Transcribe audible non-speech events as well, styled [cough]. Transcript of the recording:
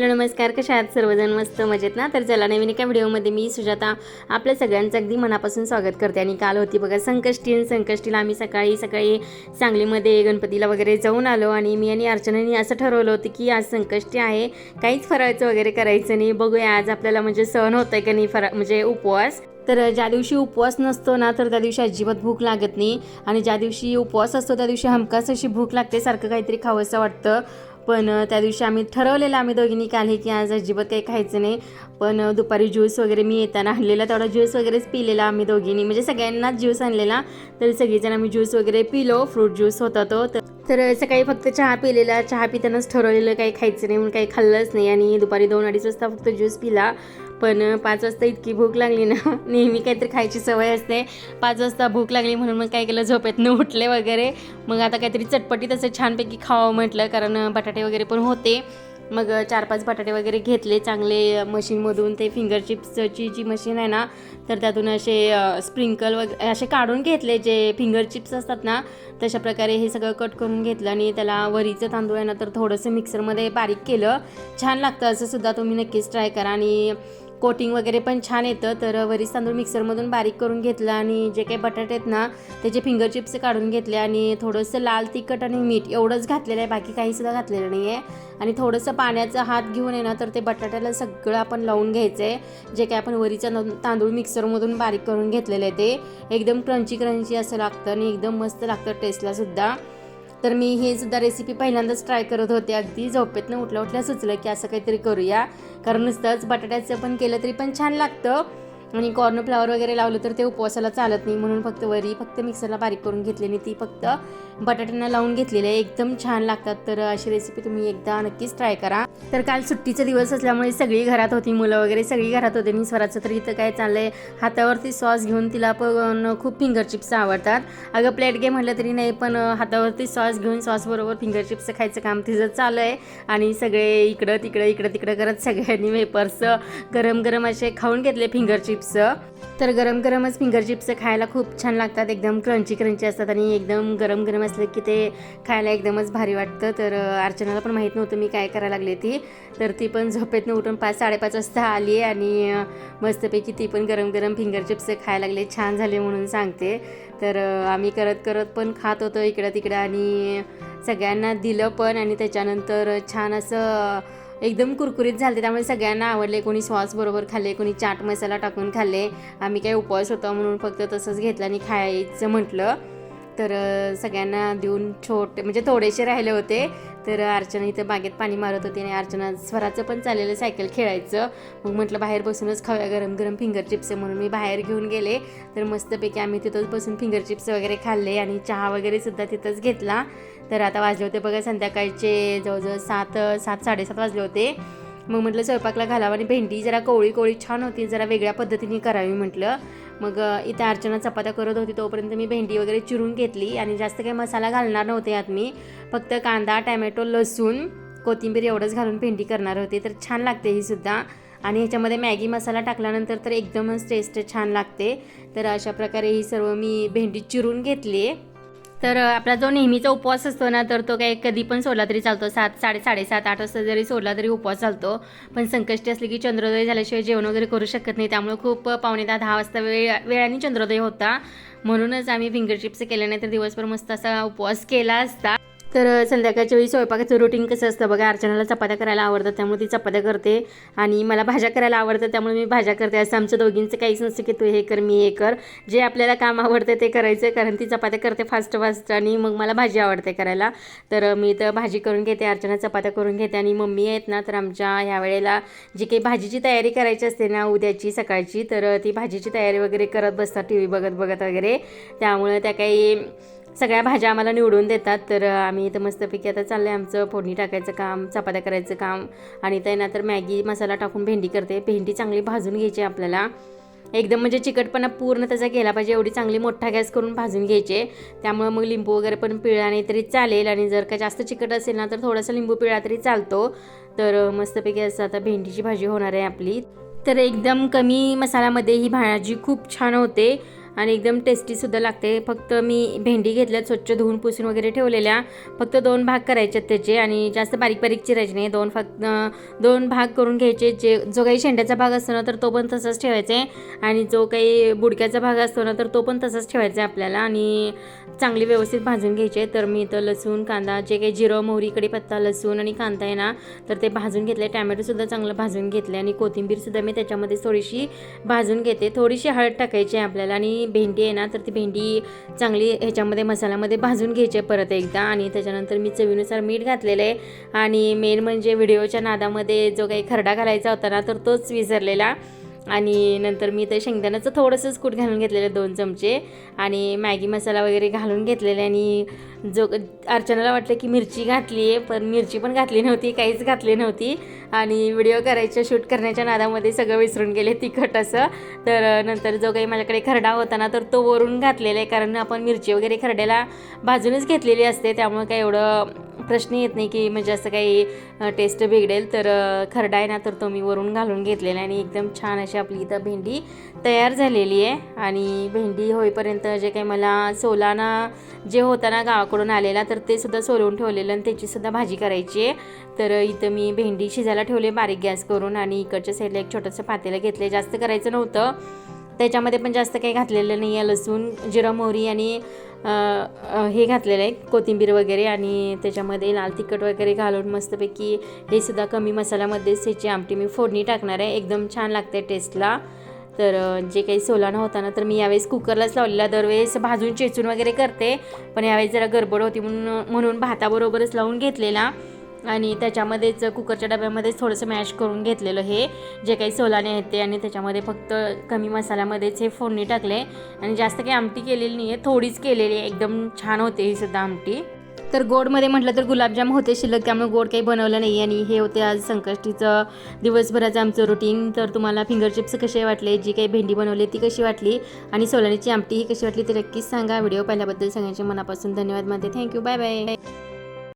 Hello नमस्कार. कशा आहात? सर्वजण मस्त मजेत ना? तर चला नवीन एका व्हिडिओमध्ये मी सुजाता आपल्या सगळ्यांचं अगदी मनापासून स्वागत करते. आणि काल होती बघा संकष्टी. आणि संकष्टीला आम्ही सकाळी सकाळी सांगलीमध्ये गणपतीला वगैरे जाऊन आलो. आणि मी आणि अर्चनाने असं ठरवलं होतं की आज संकष्टी आहे. काहीच फरायचं वगैरे करायचं नाही. बघूया आज आपल्याला म्हणजे सण होतं आहे का नाही फरा म्हणजे उपवास. तर ज्या दिवशी उपवास नसतो ना तर त्या दिवशी अजिबात भूक लागत नाही. आणि ज्या दिवशी उपवास असतो त्या दिवशी हमखास अशी भूक लागते सारखं काहीतरी खावंसं वाटतं. पण त्या दिवशी आम्ही ठरवलेलं आम्ही दोघींनी काल हे की आज अजिबात काही खायचं नाही. पण दुपारी ज्यूस वगैरे मी येताना आणलेला तेवढा ज्यूस वगैरेच पिलेला आम्ही दोघींनी. म्हणजे सगळ्यांनाच ज्यूस आणलेला. तर सगळीजण आम्ही ज्यूस वगैरे पिलो फ्रूट ज्यूस होता तो. तर सकाळी फक्त चहा पिलेला. चहा पितानाच ठरवलेलं काही खायचं नाही म्हणून काही खाल्लंच नाही. आणि दुपारी दोन अडीच वाजता फक्त ज्यूस पिला. पण पाच वाजता इतकी भूक लागली ना [laughs] नेहमी काहीतरी खायची सवय असते. पाच वाजता भूक लागली म्हणून मग काय केलं झोपेतनं उठले वगैरे. मग आता काहीतरी चटपटीत असं छानपैकी खावं म्हटलं कारण बटाटे वगैरे पण होते. मग चार पाच बटाटे वगैरे घेतले चांगले मशीनमधून. ते फिंगर चिप्सची जी मशीन आहे ना तर त्यातून असे स्प्रिंकल वगैरे असे काढून घेतले. जे फिंगर चिप्स असतात ना तशा प्रकारे हे सगळं कट करून घेतलं आणि त्याला वरीचं तांदूळ आहे ना तर थोडंसं मिक्सरमध्ये बारीक केलं. छान लागतं असं सुद्धा तुम्ही नक्कीच ट्राय करा. आणि कोटिंग वगैरे पण छान येतं. तर वरीस तांदूळ मिक्सरमधून बारीक करून घेतलं आणि जे काही बटाटे आहेत ना त्याचे फिंगर चिप्स काढून घेतले आणि थोडंसं लाल तिखट आणि मीठ एवढंच घातलेलं आहे. बाकी काहीसुद्धा घातलेलं नाही आहे आणि थोडंसं पाण्याचा हात घेऊन आहे ना तर ते बटाट्याला सगळं आपण लावून घ्यायचं आहे जे काही आपण वरीचा तांदूळ मिक्सरमधून बारीक करून घेतलेलं आहे ते. एकदम क्रंची क्रंची असं लागतं आणि एकदम मस्त लागतं टेस्टलासुद्धा तर मी हे सुद्धा रेसिपी पहिल्यांदाच ट्राय करत होते अगदी. झोपेतनं उठल्या उठल्या सुचलं की असं काहीतरी करूया. कारण नुसतंच बटाट्याचं पण केलं तरी पण छान लागतं. आणि कॉर्नफ्लावर वगैरे लावलं तर ते उपवासाला चालत नाही. म्हणून फक्त वरी फक्त मिक्सरला बारीक करून घेतली आणि ती फक्त बटाट्यांना लावून घेतलेली. आहे एकदम छान लागतात. तर अशी रेसिपी तुम्ही एकदा नक्कीच ट्राय करा. तर काल सुट्टीचा दिवस असल्यामुळे सगळी घरात होती मुलं वगैरे. सगळी घरात होते. मी स्वराचं तर इथं काय चाललंय हातावरती सॉस घेऊन तिला पण खूप फिंगर चिप्स आवडतात. अगं प्लेट घे म्हटलं तरी नाही पण हातावरती सॉस घेऊन सॉसबरोबर फिंगर चिप्स खायचं काम तिचं चालू आहे आणि सगळे इकडं तिकडं इकडं तिकडं करत सगळ्यांनी वेपर्स गरम गरम असे खाऊन घेतले फिंगर चिप्स चिप्स. तर गरम गरमच फिंगर चिप्स खायला खूप छान लागतात. एकदम क्रंची क्रंची असतात आणि एकदम गरम गरम असले की ते खायला एकदमच भारी वाटतं. तर अर्चनाला पण माहीत नव्हतं मी काय करायला लागले ती तर ती पण झोपेतनं उठून पाच साडेपाच वाजता आली आणि मस्तपैकी ती पण गरम गरम फिंगर चिप्स खायला लागले. छान झाले म्हणून सांगते. तर आम्ही करत करत पण खात होतो इकडं तिकडं आणि सगळ्यांना दिलं पण आणि त्याच्यानंतर छान असं एकदम कुरकुरीत झाले त्यामुळे सगळ्यांना आवडले. कोणी सॉस बरोबर खाल्ले कोणी चाट मसाला टाकून खाल्ले. आम्ही काही उपवास होता म्हणून फक्त तसंच घेतलं आणि खायचं म्हटलं. तर सगळ्यांना देऊन छोटे म्हणजे थोडेसे राहिले होते. तर अर्चना इथं बागेत पाणी मारत होती आणि अर्चना स्वराचं पण चाललेलं सायकल खेळायचं. मग म्हटलं बाहेर बसूनच खाऊया गरम गरम फिंगर चिप्स. म्हणून मी बाहेर घेऊन गेले. तर मस्तपैकी आम्ही तिथंच बसून फिंगर चिप्स वगैरे खाल्ले आणि चहा वगैरे सुद्धा तिथंच घेतला. तर आता वाजले होते बघा संध्याकाळचे जवळजवळ सात सात साडेसात वाजले होते. मग म्हटलं स्वयंपाकला घालावं आणि भेंडी जरा कोवळी कोवळी छान होती जरा वेगळ्या पद्धतीने करावी म्हटलं. मग इथे इथं अर्चना चपात्या करत होती तोपर्यंत मी भेंडी वगैरे चिरून घेतली आणि जास्त काही मसाला घालणार नव्हते यात मी. फक्त कांदा टॅमॅटो लसूण कोथिंबीर एवढंच घालून भेंडी करणार होते. तर छान लागते ही सुद्धा. आणि ह्याच्यामध्ये मॅगी मसाला टाकल्यानंतर तर एकदमच टेस्ट छान लागते. तर अशा प्रकारे ही सर्व मी भेंडी चिरून घेतली. आहे तर आपला जो नेहमीचा उपवास असतो ना तर तो काही कधी पण सोडला तरी चालतो. सात साडे साडेसात आठ वाजता जरी सोडला तरी उपवास चालतो. पण संकष्टी असली की चंद्रोदय झाल्याशिवाय जेवण वगैरे करू शकत नाही. त्यामुळे खूप पावणे दहा दहा वाजता वेळ वेळाने चंद्रोदय होता. म्हणूनच आम्ही फिंगर चिप्स केले नाही तर दिवसभर मस्त असा उपवास केला असता. तर संध्याकाळच्या वेळी स्वयंपाकाचं रुटीन कसं असतं बघा अर्चनाला चपात्या करायला आवडतात त्यामुळे ती चपात्या करते. आणि मला भाज्या करायला आवडतात त्यामुळे मी भाज्या करते. असं आमच्या दोघींचं काहीच नसतं की तू हे कर मी हे कर. जे आपल्याला काम आवडतं ते करायचं कारण ती चपात्या करते फास्ट फास्ट आणि मग मला भाजी आवडते करायला. तर मी तर भाजी करून घेते अर्चना चपात्या करून घेते आणि मम्मी आहेत ना तर आमच्या ह्या वेळेला जी काही भाजीची तयारी करायची असते ना उद्याची सकाळची तर ती भाजीची तयारी वगैरे करत बसतात टी व्ही बघत बघत वगैरे. त्यामुळे त्या काही सगळ्या भाज्या आम्हाला निवडून देतात तर आम्ही इथं मस्तपैकी आता चाललं आहे आमचं फोडणी टाकायचं काम चपात्या करायचं काम आणि ते ना तर मॅगी मसाला टाकून भेंडी करते. भेंडी चांगली भाजून घ्यायची आपल्याला. एकदम म्हणजे चिकटपणा पूर्ण त्याचा गेला पाहिजे एवढी चांगली मोठा गॅस करून भाजून घ्यायचे. त्यामुळे मग लिंबू वगैरे पण पिळा नाही तरी चालेल आणि जर का जास्त चिकट असेल ना तर थोडासा लिंबू पिळा तरी चालतो. तर मस्तपैकी असं आता भेंडीची भाजी होणार आहे आपली. तर एकदम कमी मसाल्यामध्ये ही भाजी खूप छान होते. आणि एकदम टेस्टीसुद्धा लागते. फक्त मी भेंडी घेतल्या स्वच्छ धुवून पुसून वगैरे ठेवलेल्या. फक्त दोन भाग करायचे त्याचे आणि जास्त बारीक बारीक चिरायचे नाही. दोन फक्त दोन भाग करून घ्यायचे. जे जो काही शेंड्याचा भाग असतो ना तर तो पण तसाच ठेवायचा. आहे आणि जो काही बुडक्याचा भाग असतो ना तर तो पण तसाच ठेवायचा आहे आपल्याला. आणि चांगली व्यवस्थित भाजून घ्यायचे. तर मी इथं लसूण कांदा जे काही जिरं मोहरी कढीपत्ता लसूण आणि कांदा आहे ना तर ते भाजून घेतले. टॅमॅटोसुद्धा चांगलं भाजून घेतले. आणि कोथिंबीरसुद्धा मी त्याच्यामध्ये थोडीशी भाजून घेते. थोडीशी हळद टाकायची आहे आपल्याला. आणि भेंडी आहे ना तर ती भेंडी चांगली ह्याच्यामध्ये मसाल्यामध्ये भाजून घ्यायची आहे परत एकदा. आणि त्याच्यानंतर मी चवीनुसार मीठ घातलेलं आहे. आणि मेन म्हणजे व्हिडिओच्या नादामध्ये जो काही खरडा घालायचा होता ना तर तोच विसरलेला. आणि नंतर मी ते शेंगदाण्याचं थोडंसंच कूट घालून घेतलेलं दोन चमचे. आणि मॅगी मसाला वगैरे घालून घेतलेले आणि जो अर्चनाला वाटलं की मिरची घातली आहे पण मिरची पण घातली नव्हती काहीच घातली नव्हती. आणि व्हिडिओ करायच्या शूट करण्याच्या नादामध्ये सगळं विसरून गेले तिखट असं. तर नंतर जो काही माझ्याकडे खरडा होता ना तर तो वरून घातलेला आहे कारण आपण मिरची वगैरे खरड्याला भाजूनच घेतलेली असते. त्यामुळे काय एवढं प्रश्न येत नाही की म्हणजे असं काही टेस्ट बिघडेल. तर खरडा आहे ना तर तो मी वरून घालून घेतलेला आहे. आणि एकदम छान अशी आपली इथं भेंडी तयार झालेली आहे. आणि भेंडी होईपर्यंत जे काही मला सोलाना जे होता ना गावाकडून आलेला तर ते सुद्धा सोलवून ठेवलेलं आणि त्याचीसुद्धा भाजी करायची आहे. तर इथं मी भेंडी शिजायला ठेवले बारीक गॅस करून आणि इकडच्या साईडला एक छोटंसं पातेलं घेतलं जास्त करायचं नव्हतं. त्याच्यामध्ये पण जास्त काही घातलेलं नाही आहे लसूण जिरा मोहरी आणि हे घातलेलं आहे कोथिंबीर वगैरे आणि त्याच्यामध्ये लाल तिखट वगैरे घालून मस्तपैकी हे सुद्धा कमी मसाल्यामध्येच ह्याची आमटी मी फोडणी टाकणार आहे. एकदम छान लागते टेस्टला तर जे काही सोलाना होता ना तर मी यावेळेस कुकरलाच लावलेला. दरवेळेस भाजून चेचून वगैरे करते. पण यावेळेस जरा गडबड होती म्हणून म्हणून भाताबरोबरच लावून घेतलेला. आणि त्याच्यामध्येच कुकरच्या डब्यामध्येच थोडंसं मॅश करून घेतलेलं हे जे काही सोलाने आहेत ते. आणि त्याच्यामध्ये फक्त कमी मसाल्यामध्येच हे फोडणी टाकले. आणि जास्त काही आमटी केलेली नाही आहे थोडीच केलेली. आहे एकदम छान होते ही सुद्धा आमटी. तर गोडमध्ये म्हटलं तर गुलाबजाम होते शिल्लक त्यामुळे गोड काही बनवलं नाही. आणि हे होते आज संकष्टीचं दिवसभराचं आमचं रुटीन तर तुम्हाला फिंगर चिप्स कसे वाटले जी काही भेंडी बनवली ती कशी वाटली आणि सोलानीची आमटी ही कशी वाटली ते नक्कीच सांगा. व्हिडिओ पाहिल्याबद्दल सगळ्यांच्या मनापासून धन्यवाद मानते. Thank you bye bye